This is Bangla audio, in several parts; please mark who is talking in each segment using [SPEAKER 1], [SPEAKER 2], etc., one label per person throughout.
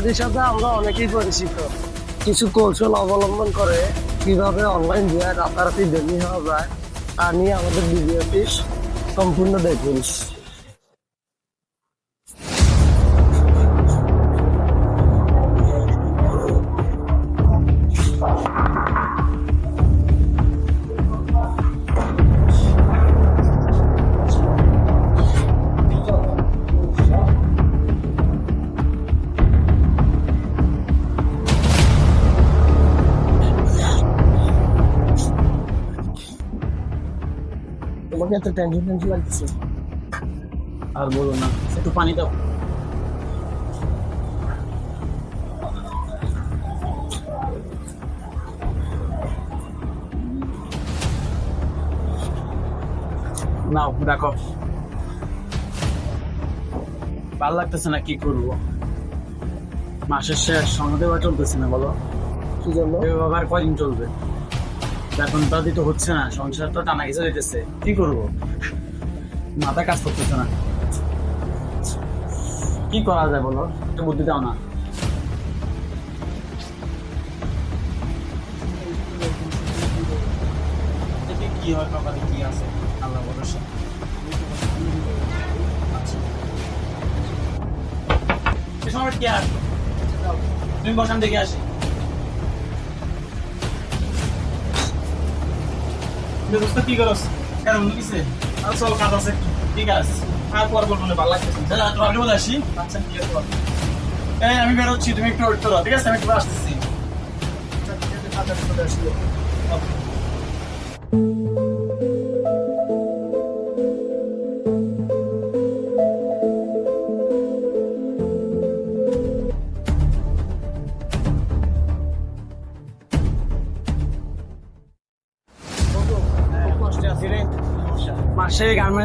[SPEAKER 1] ডাকাতির সাথে আমরা অনেকেই পরিচিত। কিছু কৌশল অবলম্বন করে কীভাবে অনলাইন দিয়ে রাতারাতি দেরি হওয়া যায় তা নিয়ে আমাদের ভিডিওটি সম্পূর্ণ দেখুন। তোমাকে এত টেনশন টেনশন লাগতেছে।
[SPEAKER 2] আর বলো না একটু পানি দাও। নাও রাখো। ভালো লাগতেছে না কি করব? মাসের শেষ সঙ্গে চলতেছে না বলো।
[SPEAKER 1] কি জন্য?
[SPEAKER 2] এভাবে আর কদিন চলবে? এখন দাদি তো হচ্ছে না, সংসার তো টানা ঘেঁচে দিতেছে কি করব? মাথা কাজ করতেছে না। কি করা যায় বলো? একটু বুদ্ধি দাও না। কি হয় কপালে কি আছে? আল্লাহ ভরসা সময় কি আর? তুমি বসান দেখে আসি। ব্যবস্থা কি করস? কেন মনে কিছু আর চল কাজ আছে। ঠিক আছে। আর পর বলব না ভালো লাগতেছে দাদা আমি বলে আসি। আচ্ছা ঠিক আছে এই আমি বেরোচ্ছি তুমি একটু করো ঠিক আছে আমি একটু আসতেছি। আচ্ছা, ঠিক আছে, তাড়াতাড়ি চলে আসিও।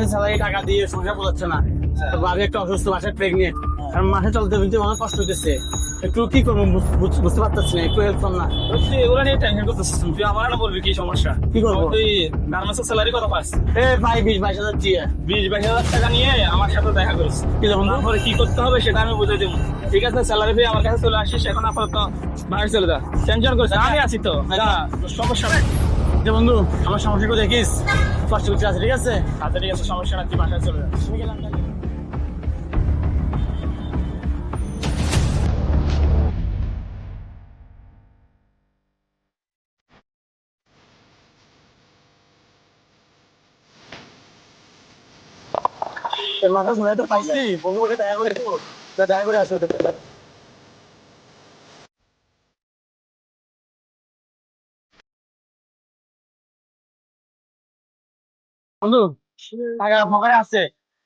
[SPEAKER 2] মাসে স্যালারি টাকা দিয়ে সংসার বোঝাচ্ছে না। তো বাবা একটা অসুস্থ বাসায় প্রেগনেন্ট কারণ মাসে চলতে ফিরতে অনেক কষ্ট হইতেছে। একটু কি করব বুঝ- বুঝ- বুঝতে পারতেছি না একটু হেল্প কর না।
[SPEAKER 3] এগুলো নিয়ে টেনশন করতেছিস তুই। আমার না বলবি কি সমস্যা?
[SPEAKER 2] কি করব?
[SPEAKER 3] তুই গার্মেন্টসের স্যালারি কত পাস?
[SPEAKER 2] এ ভাই বিশ বাইশ হাজার দিয়ে।
[SPEAKER 3] বিশ বাইশ হাজার টাকা নিয়ে আমার সাথে দেখা করিস।
[SPEAKER 2] কি যেমন
[SPEAKER 3] তারপরে কি করতে হবে সেটা আমি বুঝে দেবো। ঠিক আছে স্যালারি পেয়ে আমার কাছে চলে আসিস। এখন আপাতত বাইরে চলে যা। টেনশন করিস আমি আছি তো। যা, সমস্যা নাই।
[SPEAKER 2] যে বন্ধু আমার সমস্যা করে দেখিস কষ্ট করতে আছে ঠিক আছে?
[SPEAKER 3] আচ্ছা ঠিক আছে সমস্যা না তুই বাসায় চলে যা।
[SPEAKER 2] আমি গেলাম মাথা ঘুরে তো পাইছি বন্ধু বলে দেখা করে তা করে আসো বন্ধু টাকা ফাঁকায় আছে।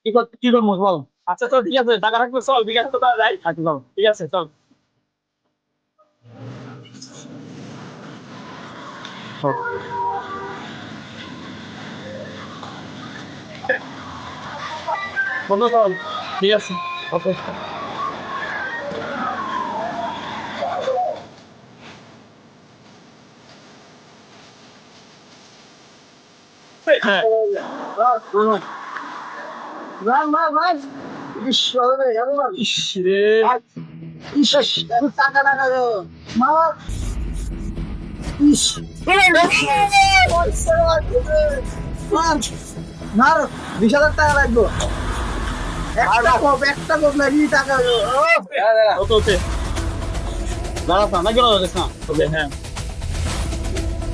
[SPEAKER 2] কি কর কি করব বল?
[SPEAKER 3] আচ্ছা তো ঠিক আছে টাকা রাখবে চল বিকাশ তো যাই।
[SPEAKER 2] আচ্ছা চল।
[SPEAKER 3] ঠিক আছে চল।
[SPEAKER 2] বন্ধু চল
[SPEAKER 3] ঠিক আছে।
[SPEAKER 2] ওকে
[SPEAKER 3] হ্যাঁ
[SPEAKER 1] রান রান রান ইস বাবা জানো না
[SPEAKER 3] ইস রে
[SPEAKER 1] ইস টাকা টাকা দাও মামা ইস না বিশ হাজার টাকা লাগবে একটা কপ একটা কপ লাগিয়ে টাকা
[SPEAKER 3] ওকে ওকে
[SPEAKER 2] দাঁড়া না গেল না
[SPEAKER 3] হ্যাঁ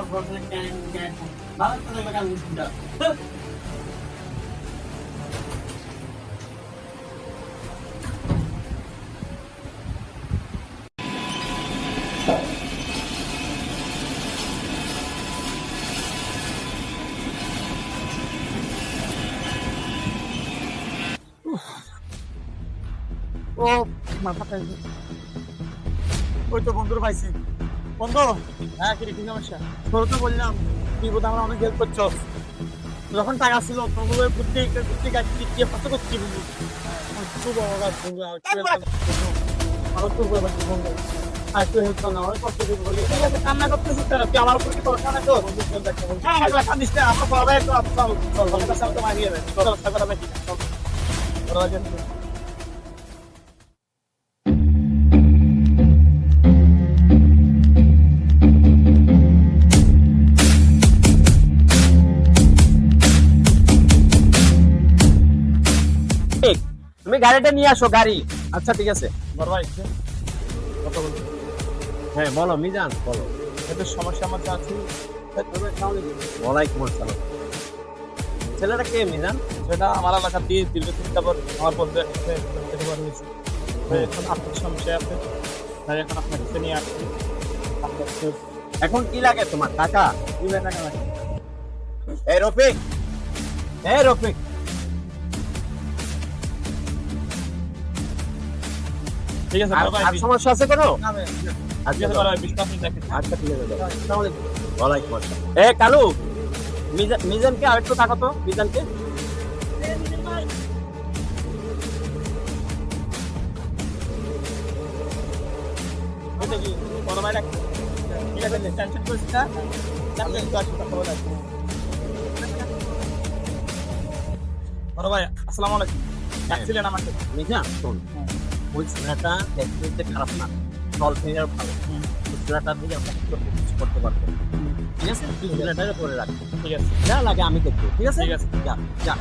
[SPEAKER 3] প্রতিদিন ঘর ঘর থেকে ক্যান ক্যান ভালো তো দেখবে কাজ মুশকিলটা ও মাথা পেয়ে ওই তো বন্ধুর পাইছি বন্ধু।
[SPEAKER 4] হ্যাঁ কি কি সমস্যা?
[SPEAKER 3] তোর তো বললাম বিপদ আমরা অনেক হেল্প করছ। যখন টাকা ছিল তোমার বুদ্ধি বুদ্ধি গাছ দিয়ে কত করছি বন্ধু? খুব অবাক বন্ধু আর তোর বন্ধু আর একটু হেল্প কর না, আমার কষ্ট দিয়ে বলি ঠিক আছে, কান্না করতেছিস কেন তুই আমার উপর কি ভরসা না তো বন্ধু চল দেখতে বন্ধু হ্যাঁ হ্যাঁ কান্দিস না আমরা সবাই একটু চল চল বন্ধু সব তো মারিয়ে দেবে চল সাগর আমি ঠিক চল ওরা যেন
[SPEAKER 4] তুমি গাড়িটা নিয়ে আসো গাড়ি। আচ্ছা ঠিক আছে।
[SPEAKER 5] হ্যাঁ বলো মিজান বলো।
[SPEAKER 3] একটা সমস্যা আমার আছে
[SPEAKER 5] ওয়ালাইকুম আসসালাম। ছেলেটা কে মিজান?
[SPEAKER 3] সেটা আমার এলাকার দিয়ে দীর্ঘদিন আমার বন্ধু তাই এখন আর্থিক সমস্যা আছে। তাই এখন আপনার কাছে নিয়ে আসছি।
[SPEAKER 5] এখন কি লাগে তোমার টাকা?
[SPEAKER 3] টাকা লাগে।
[SPEAKER 5] এই রফিক এই রফিক।
[SPEAKER 3] ঠিক আছে
[SPEAKER 5] আর সমস্যা আছে কোনো? আচ্ছা
[SPEAKER 3] আছে বিশ্বাস দেখে
[SPEAKER 5] আচ্ছা ঠিক আছে ওয়ালাইকুম আসসালাম। এ কালু মিজান মিজানকে আরেকটু টাকা তো মিজানকে।
[SPEAKER 3] ঠিক আছে টেনশন করিস না। চাপলে কথা বলে বড় ভাই আসসালামু আলাইকুম। ডাকছিলেন আমাকে।
[SPEAKER 5] মিজান শোন। ওই ছেলেটা দেখতে খারাপ না। সল ফিরে ভালো। ওই দিয়ে আমরা কিছু করতে পারব? ঠিক আছে? ছেলেটাকে করে রাখব
[SPEAKER 3] ঠিক আছে।
[SPEAKER 5] যা লাগে আমি দেখব। ঠিক আছে?
[SPEAKER 3] ঠিক আছে।
[SPEAKER 5] যা যা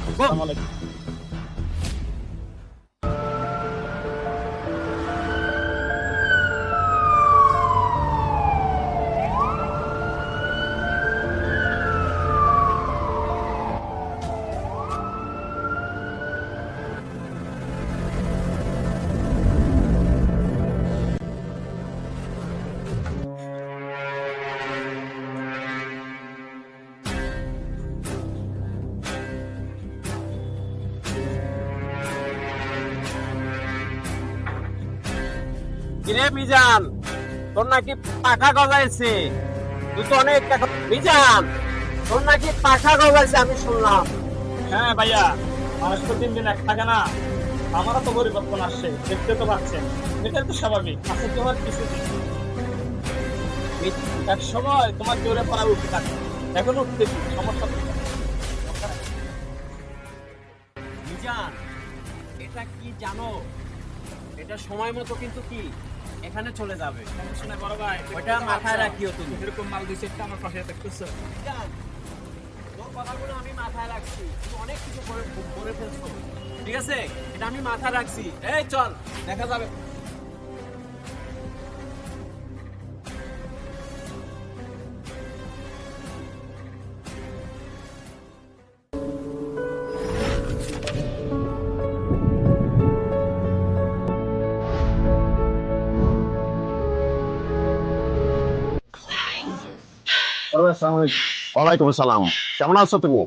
[SPEAKER 5] কিরে মিজান তোর নাকি পাখা গজাইছে। তুই তো অনেক মিজান তোর নাকি পাখা গজাইছে আমি শুনলাম।
[SPEAKER 3] হ্যাঁ ভাইয়া মানুষ তো দিন দিন এক থাকে না। আমারও তো পরিবর্তন আসছে দেখতে তো পাচ্ছেন। এটাই তো স্বাভাবিক আসলে তোমার কিছু। এক সময় তোমার জোরে পড়া উঠতে থাকে এখন উঠতেছি সমস্যা
[SPEAKER 5] মিজান এটা কি জানো? এটা সময় মতো কিন্তু কি? এখানে চলে যাবে। ওটা মাথায় রাখিও তুমি।
[SPEAKER 3] এরকম মাল দিছে একটা আমার পাশে
[SPEAKER 5] মিজান, কথাগুলো আমি মাথায় রাখছি। তুমি অনেক কিছু করে ফেলছো। ঠিক আছে? এটা আমি মাথায় রাখছি। এই চল দেখা যাবে। ওয়ালাইকুম আসসালাম। কেমন আছো তুমি?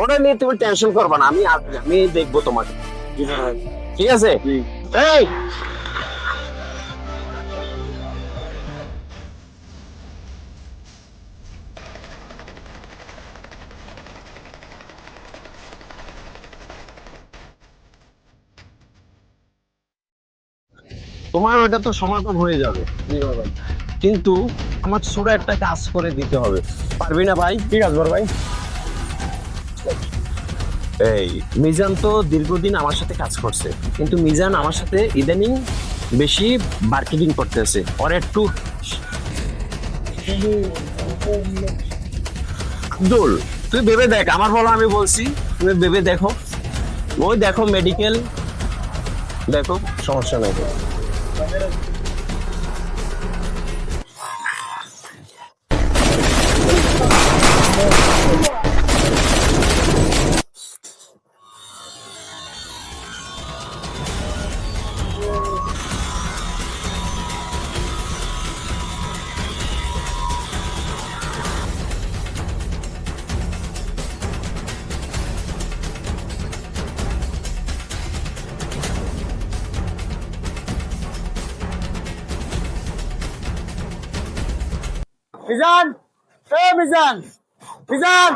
[SPEAKER 5] ওটা নিয়ে তুমি টেনশন করবে না আমি আমি দেখব তোমাকে। ঠিক আছে? এই! তোমার ওটা তো সমাধান হয়ে যাবে। কিন্তু আমার ছোট একটা কাজ করে দিতে হবে। পারবি না ভাই?
[SPEAKER 3] ঠিক আছে ভাই?
[SPEAKER 5] এই, মিজান তো দীর্ঘদিন আমার সাথে কাজ করছে। কিন্তু মিজান আমার সাথে ইদানিং বেশি মার্কেটিং করতেছে ওর একটু আব্দুল, তুই ভেবে দেখ, আমার বলো আমি বলছি, তুমি ভেবে দেখো। ওই দেখো মেডিকেল দেখো, সমস্যা নেই। Middle.
[SPEAKER 3] মিজান এ মিজান মিজান।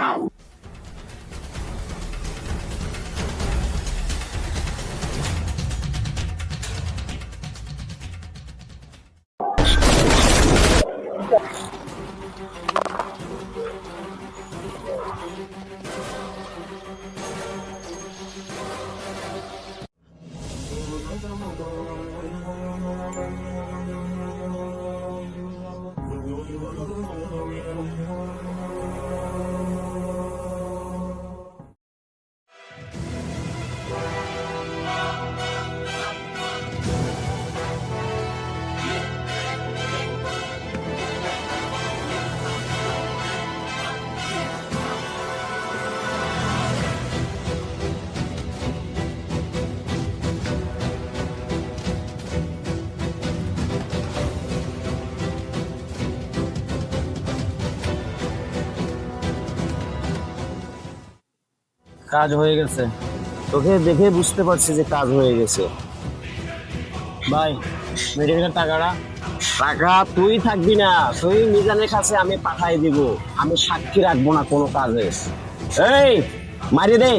[SPEAKER 5] কাজ হয়ে গেছে। তোকে দেখে বুঝতে পারছি যে কাজ হয়ে গেছে।
[SPEAKER 3] ভাই, মেডিকেলের টাকাটা?
[SPEAKER 5] টাকা তুই থাকবি না। তুই মিজানের কাছে আমি পাঠাই দিব। আমি সাক্ষী রাখব না কোনো কাজে। এই মারি দে।